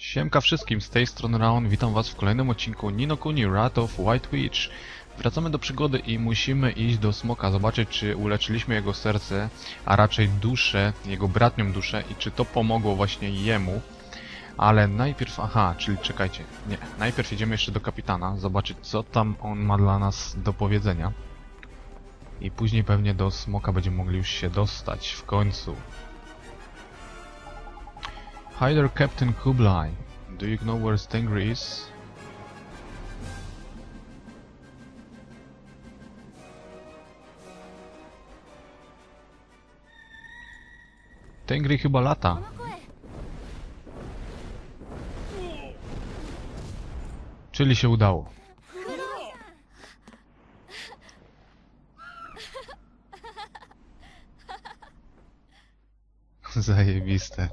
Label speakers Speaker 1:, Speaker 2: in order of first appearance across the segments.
Speaker 1: Siemka wszystkim, z tej strony Raon, witam was w kolejnym odcinku Nino Kuni Wrath of White Witch. Wracamy do przygody i musimy iść do smoka, zobaczyć czy uleczyliśmy jego serce, a raczej duszę, jego bratnią duszę i czy to pomogło właśnie jemu. Ale najpierw, aha, czyli czekajcie, nie, najpierw idziemy jeszcze do kapitana, zobaczyć co tam on ma dla nas do powiedzenia. I później pewnie do smoka będziemy mogli już się dostać, w końcu. Hi there, Captain Kublai. Do you know where Stengri is? Stengri chyba lata. Czyli się udało. Zajebiste.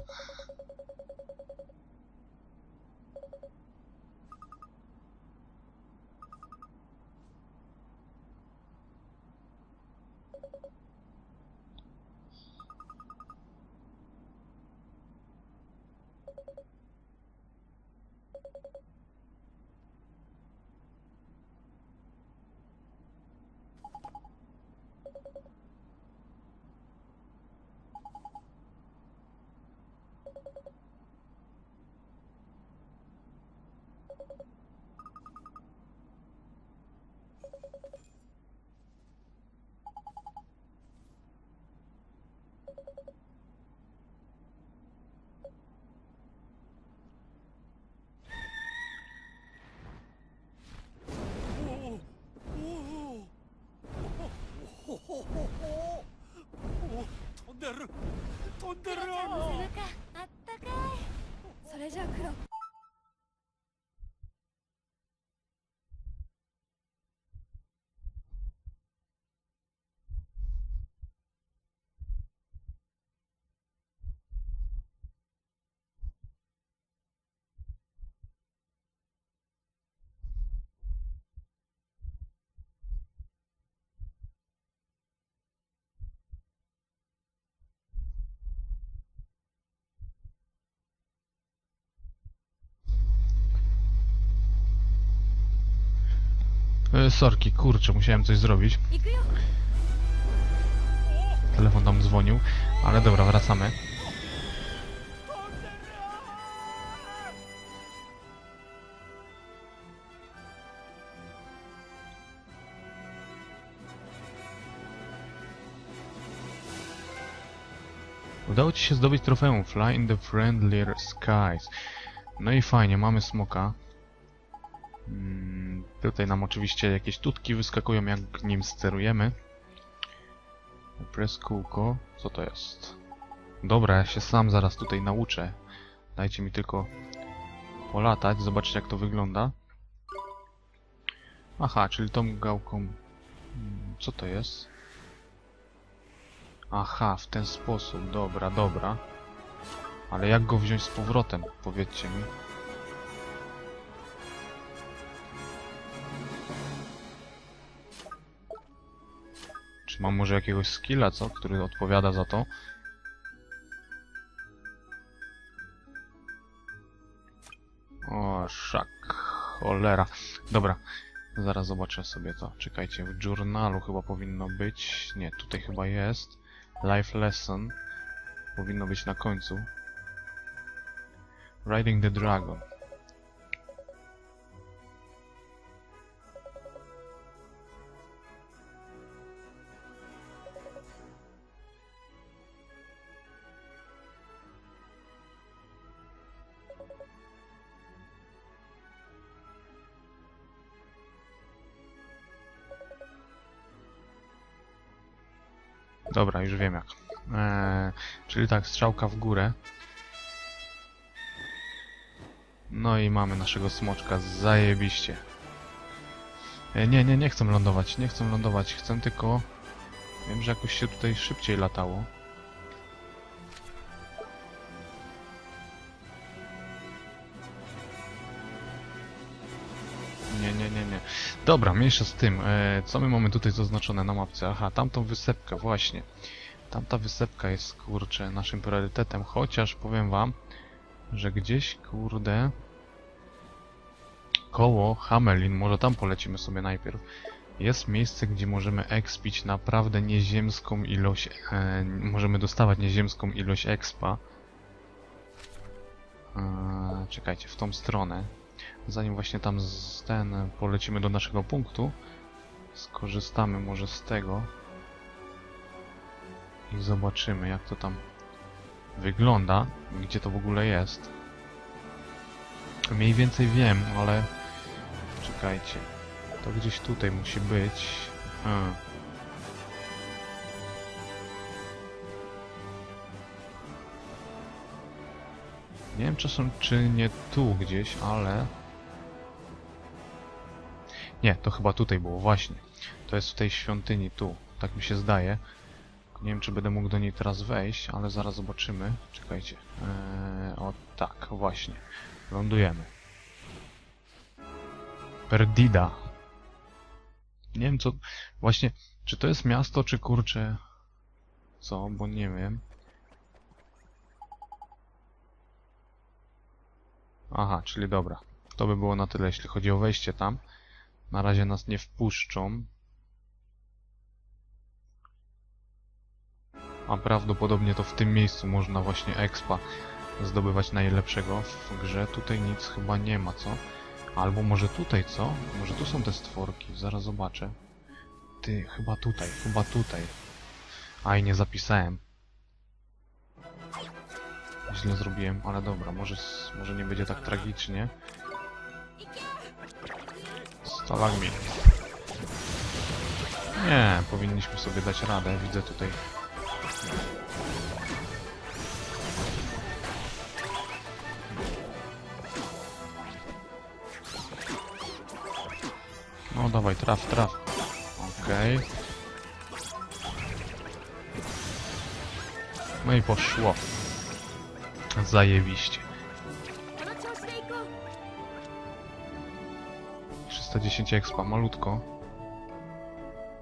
Speaker 1: sorki, kurczę, musiałem coś zrobić. Telefon tam dzwonił, ale dobra, wracamy. Udało ci się zdobyć trofeum Fly in the Friendlier Skies. No i fajnie, mamy smoka. Mm, tutaj nam oczywiście jakieś tutki wyskakują, jak nim sterujemy. Press kółko. Co to jest? Dobra, ja się sam zaraz tutaj nauczę. Dajcie mi tylko polatać, zobaczyć jak to wygląda. Aha, czyli tą gałką... Mm, Co to jest? Aha, w ten sposób. Dobra, dobra. Ale jak go wziąć z powrotem? Powiedzcie mi. Mam może jakiegoś skilla, co? Który odpowiada za to? O, szak. Cholera. Dobra. Zaraz zobaczę sobie to. Czekajcie, w journalu chyba powinno być. Nie, tutaj chyba jest. Life lesson. Powinno być na końcu. Riding the Dragon. Dobra, już wiem jak. Eee, czyli tak, strzałka w górę. No i mamy naszego smoczka, zajebiście. E, nie, nie, nie chcę lądować, nie chcę lądować, chcę tylko... Wiem, że jakoś się tutaj szybciej latało. Nie, nie, nie. Dobra, mniejsza z tym. E, co my mamy tutaj zaznaczone na mapce? Aha, tamtą wysepkę, właśnie. Tamta wysepka jest, kurczę, naszym priorytetem, chociaż powiem wam, że gdzieś, kurde, koło Hamelin, może tam polecimy sobie najpierw, jest miejsce, gdzie możemy expić naprawdę nieziemską ilość, e, możemy dostawać nieziemską ilość expa. E, czekajcie, w tą stronę. Zanim właśnie tam z ten polecimy do naszego punktu, skorzystamy może z tego i zobaczymy jak to tam wygląda, gdzie to w ogóle jest. Mniej więcej wiem, ale czekajcie. To gdzieś tutaj musi być. Nie wiem czasem czy nie tu gdzieś, ale... Nie, to chyba tutaj było, właśnie. To jest w tej świątyni tu, tak mi się zdaje. Nie wiem czy będę mógł do niej teraz wejść, ale zaraz zobaczymy. Czekajcie. Eee, o tak, właśnie. Lądujemy. Perdida. Nie wiem co... Właśnie, czy to jest miasto, czy kurczę... Co? Bo nie wiem. Aha, czyli dobra. To by było na tyle, jeśli chodzi o wejście tam. Na razie nas nie wpuszczą. A prawdopodobnie to w tym miejscu można właśnie expa zdobywać najlepszego w grze. Tutaj nic chyba nie ma, co? Albo może tutaj, co? Może tu są te stworki, zaraz zobaczę. Ty, chyba tutaj, chyba tutaj. Aj, nie zapisałem. Źle zrobiłem, ale dobra, może, może nie będzie tak tragicznie. Stalagmit. Nie, powinniśmy sobie dać radę, widzę tutaj. No dawaj, traf, traf. Okej. No i poszło. Zajebiście. 310 expa, malutko.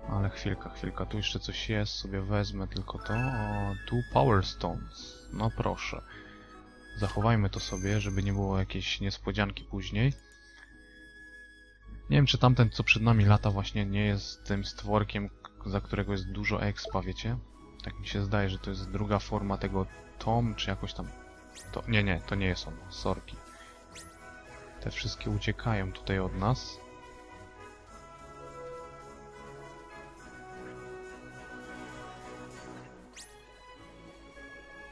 Speaker 1: Ale chwilka, chwilka, tu jeszcze coś jest, sobie wezmę tylko to. O, tu Power Stones. No proszę. Zachowajmy to sobie, żeby nie było jakiejś niespodzianki później. Nie wiem, czy tamten, co przed nami lata, właśnie nie jest tym stworkiem, za którego jest dużo expa, wiecie? Tak mi się zdaje, że to jest druga forma tego Tom, czy jakoś tam... To... Nie, nie, to nie jest on, sorki. Te wszystkie uciekają tutaj od nas.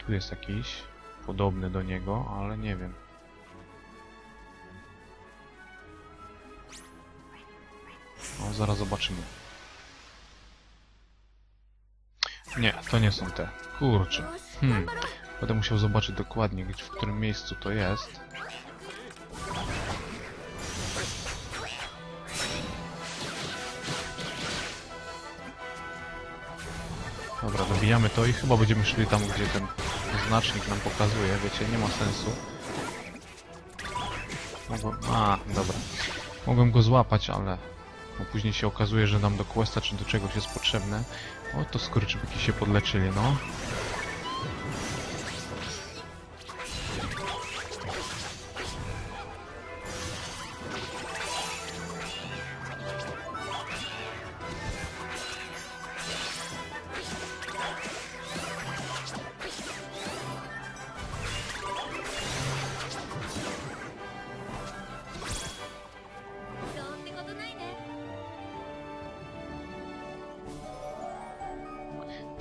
Speaker 1: Tu jest jakiś podobny do niego, ale nie wiem. No, zaraz zobaczymy. Nie, to nie są te. Kurczę. Hmm. Będę musiał zobaczyć dokładnie, w którym miejscu to jest. Dobra, dobijamy to i chyba będziemy szli tam, gdzie ten znacznik nam pokazuje, wiecie, nie ma sensu. Mogłem... A, dobra. Mogłem go złapać, ale... Bo później się okazuje, że nam do questa czy do czegoś jest potrzebne. O, to skurczybyki się podleczyli, no.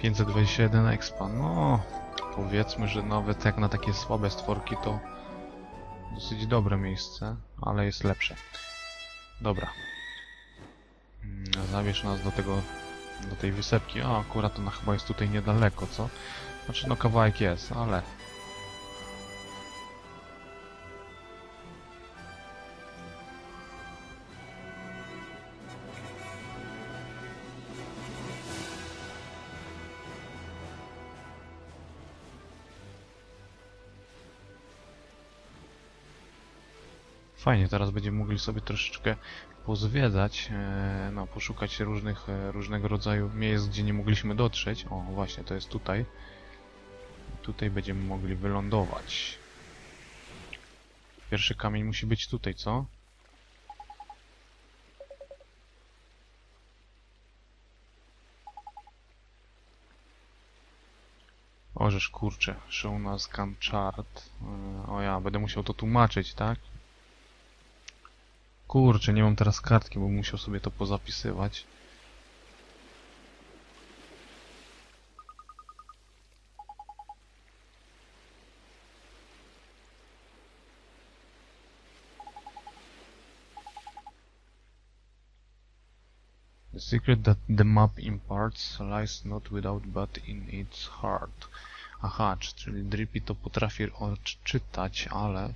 Speaker 1: 521 expa, no powiedzmy, że nawet jak na takie słabe stworki to dosyć dobre miejsce, ale jest lepsze. Dobra. Mm, Zabierz nas do tego, do tej wysepki. A, akurat ona chyba jest tutaj niedaleko, co? Znaczy, no kawałek jest, ale... Fajnie, teraz będziemy mogli sobie troszeczkę pozwiedzać, e, no, poszukać różnych, e, różnego rodzaju miejsc, gdzie nie mogliśmy dotrzeć. O, właśnie, to jest tutaj. Tutaj będziemy mogli wylądować. Pierwszy kamień musi być tutaj, co? Ożeż kurczę, show nas chart. Yy, O ja, będę musiał to tłumaczyć, tak? Kurczę, nie mam teraz kartki, bo musiał sobie to pozapisywać. The secret that the map imparts lies not without but in its heart. Aha, czyli Drippy to potrafi odczytać, ale...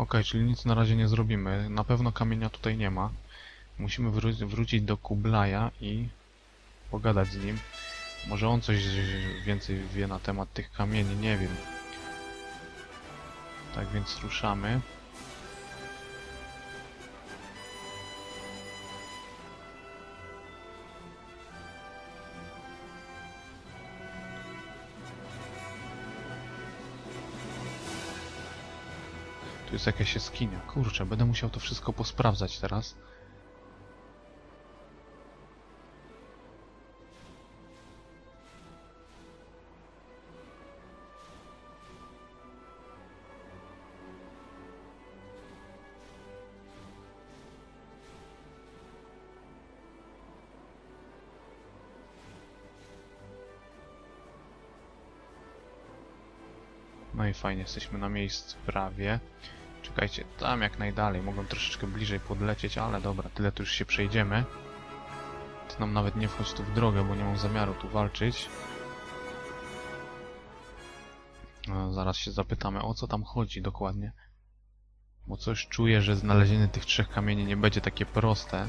Speaker 1: Okej, czyli nic na razie nie zrobimy. Na pewno kamienia tutaj nie ma. Musimy wró- wrócić do Kublaja i pogadać z nim. Może on coś więcej wie na temat tych kamieni, nie wiem. Tak więc ruszamy. Tu jest jakaś jaskinia. Kurczę, będę musiał to wszystko posprawdzać teraz. No i fajnie, jesteśmy na miejscu prawie. Czekajcie, tam jak najdalej. Mogłem troszeczkę bliżej podlecieć, ale dobra, tyle tu już się przejdziemy. Ty nam nawet nie wchodź tu w drogę, bo nie mam zamiaru tu walczyć. No, zaraz się zapytamy, o co tam chodzi dokładnie. Bo coś czuję, że znalezienie tych trzech kamieni nie będzie takie proste.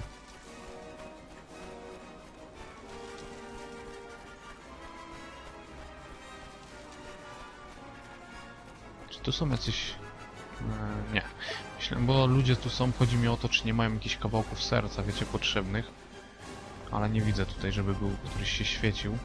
Speaker 1: Czy tu są jacyś... Nie. Myślę, bo ludzie tu są, chodzi mi o to, czy nie mają jakichś kawałków serca, wiecie, potrzebnych. Ale nie widzę tutaj, żeby był któryś się świecił.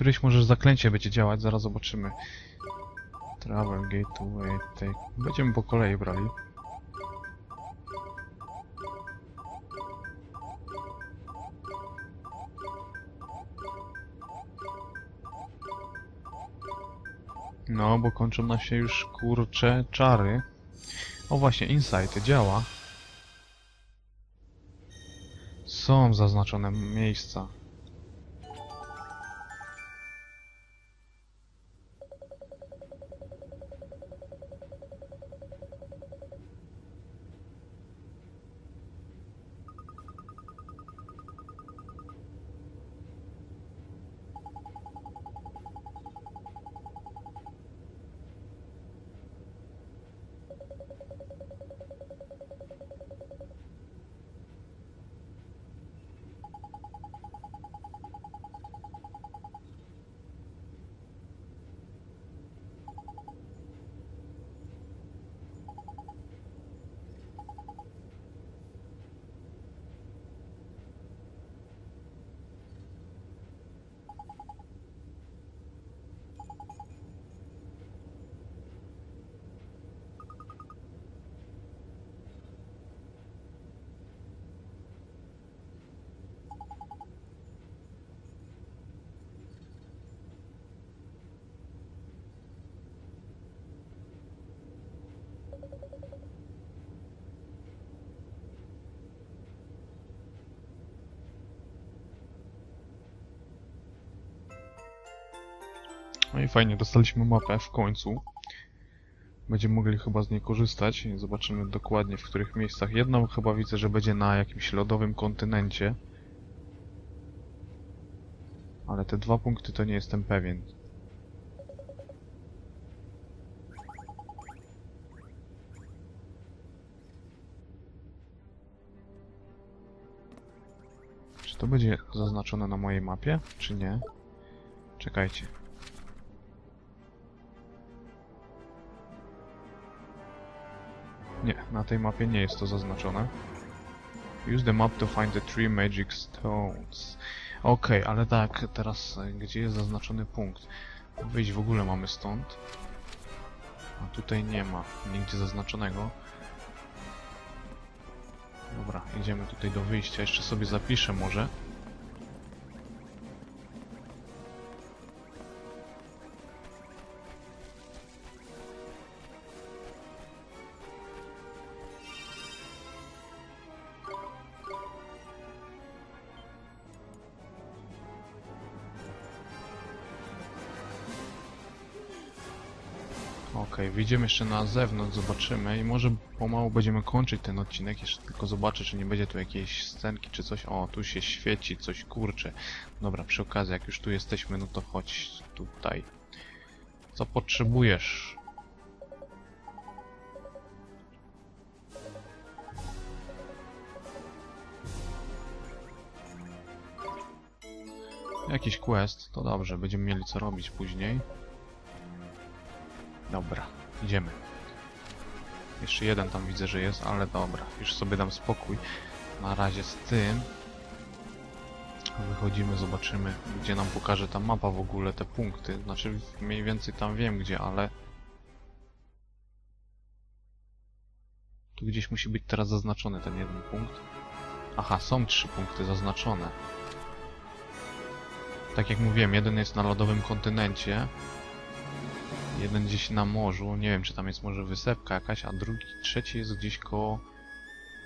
Speaker 1: Któreś może zaklęcie będzie działać, zaraz zobaczymy. Travel, gateway, take. Będziemy po kolei brali. No, bo kończą nam się już kurcze czary. O właśnie, Insight działa. Są zaznaczone miejsca. No i fajnie, dostaliśmy mapę w końcu. Będziemy mogli chyba z niej korzystać. Zobaczymy dokładnie w których miejscach. Jedną chyba widzę, że będzie na jakimś lodowym kontynencie. Ale te dwa punkty to nie jestem pewien. Czy to będzie zaznaczone na mojej mapie, czy nie? Czekajcie. Nie, na tej mapie nie jest to zaznaczone. Use the map to find the three magic stones. Okej, ale tak, teraz e, gdzie jest zaznaczony punkt? Wyjść w ogóle mamy stąd. A tutaj nie ma nigdzie zaznaczonego. Dobra, idziemy tutaj do wyjścia. Jeszcze sobie zapiszę może. Okej, wyjdziemy jeszcze na zewnątrz, zobaczymy i może pomału będziemy kończyć ten odcinek, jeszcze tylko zobaczę, czy nie będzie tu jakiejś scenki czy coś. O, tu się świeci, coś kurczy. Dobra, przy okazji, jak już tu jesteśmy, no to chodź tutaj. Co potrzebujesz? Jakiś quest, to dobrze, będziemy mieli co robić później. Dobra, idziemy. Jeszcze jeden tam widzę, że jest, ale dobra, już sobie dam spokój. Na razie z tym. Wychodzimy, zobaczymy, gdzie nam pokaże ta mapa w ogóle, te punkty. Znaczy, mniej więcej tam wiem gdzie, ale... Tu gdzieś musi być teraz zaznaczony ten jeden punkt. Aha, są trzy punkty zaznaczone. Tak jak mówiłem, jeden jest na lodowym kontynencie, Jeden gdzieś na morzu, nie wiem czy tam jest może wysepka jakaś, a drugi, trzeci jest gdzieś koło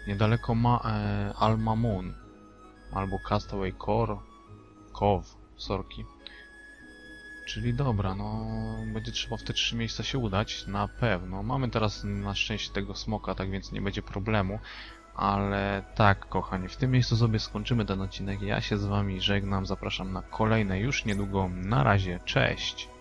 Speaker 1: niedaleko ma e, Al Mamun albo Castaway Core, Cove, sorki. Czyli dobra, no będzie trzeba w te trzy miejsca się udać, na pewno. Mamy teraz na szczęście tego smoka, tak więc nie będzie problemu. Ale tak, kochani, w tym miejscu sobie skończymy ten odcinek. Ja się z wami żegnam, zapraszam na kolejne już niedługo. Na razie, cześć!